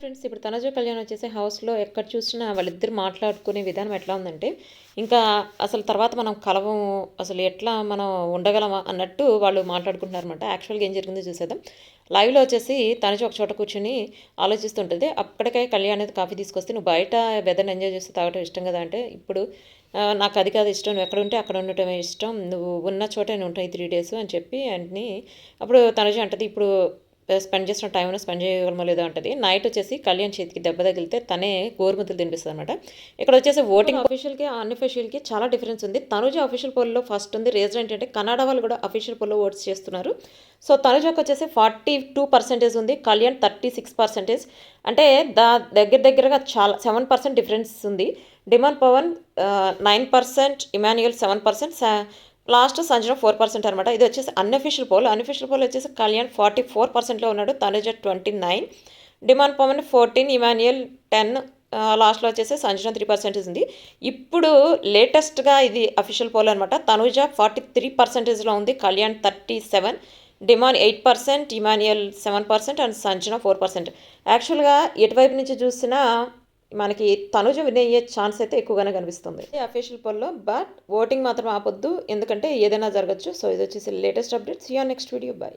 Friends ఇప్పుడు తనజ కళ్యాణ్ వచ్చేసి హౌస్లో ఎక్కడ చూసినా వాళ్ళిద్దరు మాట్లాడుకునే విధానం ఎట్లా ఉందంటే ఇంకా అసలు తర్వాత మనం కలవము అసలు ఎట్లా మనం ఉండగలమా అన్నట్టు వాళ్ళు మాట్లాడుకుంటున్నారనమాట యాక్చువల్గా ఏం జరిగిందో చూసేద్దాం. లైవ్లో వచ్చేసి తనజ ఒక చోట కూర్చొని ఆలోచిస్తుంటుంది. అప్పటికే కళ్యాణ్ అనేది కాఫీ తీసుకొస్తే నువ్వు బయట వెదర్ని ఎంజాయ్ చేస్తే తాగటం ఇష్టం కదా అంటే ఇప్పుడు నాకు అది కాదు ఇష్టం నువ్వు ఎక్కడ ఉంటే అక్కడ ఉండటమే ఇష్టం నువ్వు ఉన్న చోట నేను ఉంటాయి త్రీ డేస్ అని చెప్పి అన్ని అప్పుడు తనజ అంటది ఇప్పుడు స్పెండ్ చేసిన టైంలో స్పెండ్ చేయగలమో లేదో ఉంటుంది నైట్ వచ్చేసి కళ్యాణ్ చేతికి దెబ్బ తగిలితే తనే గోరుముద్దలు తినిపిస్తుంది అనమాట ఇక్కడ వచ్చేసి ఓటింగ్ అఫీషియల్కి అన్అఫీషియల్కి చాలా డిఫరెన్స్ ఉంది. తనుజ అఫీషియల్ పోల్లో ఫస్ట్ ఉంది. రీజన్ ఏంటంటే కన్నడ వాళ్ళు కూడా అఫీషియల్ పోల్లో ఓట్స్ చేస్తున్నారు. సో తనుజకు వచ్చేసి ఫార్టీ టూ పర్సెంటేజ్ ఉంది. కళ్యాణ్ థర్టీ సిక్స్ పర్సెంటేజ్ అంటే దా దగ్గర దగ్గరగా చాలా సెవెన్ పర్సెంట్ డిఫరెన్స్ ఉంది. Demand Pavan nine percent Emmanuel seven percent last Sanjana four percent అనమాట ఇది వచ్చేసి అన్అఫిషియల్ పోల్ అన్అఫిషియల్ పోల్ వచ్చేసి కళ్యాణ్ ఫార్టీ ఫోర్ పర్సెంట్లో ఉన్నాడు Tanuja twenty nine demand Pavan fourteen Emmanuel ten లాస్ట్లో వచ్చేసి సంజన త్రీ పర్సెంటేజ్ ఉంది. ఇప్పుడు లేటెస్ట్గా ఇది అఫీషియల్ పోల్ అనమాట తనుజ ఫార్టీ త్రీ పర్సెంటేజ్లో ఉంది Kalyan thirty seven demon eight percent Emmanuel seven percent and Sanjana four percent యాక్చువల్గా ఎటువైపు నుంచి చూసినా మనకి తనుజ విన్ అయ్యే ఛాన్స్ అయితే ఎక్కువగానే కనిపిస్తుంది. అఫీషియల్ పోల్లో బట్ ఓటింగ్ మాత్రం ఆపొద్దు ఎందుకంటే ఏదైనా జరగచ్చు. సో ఇది వచ్చేసి latest updates you next video bye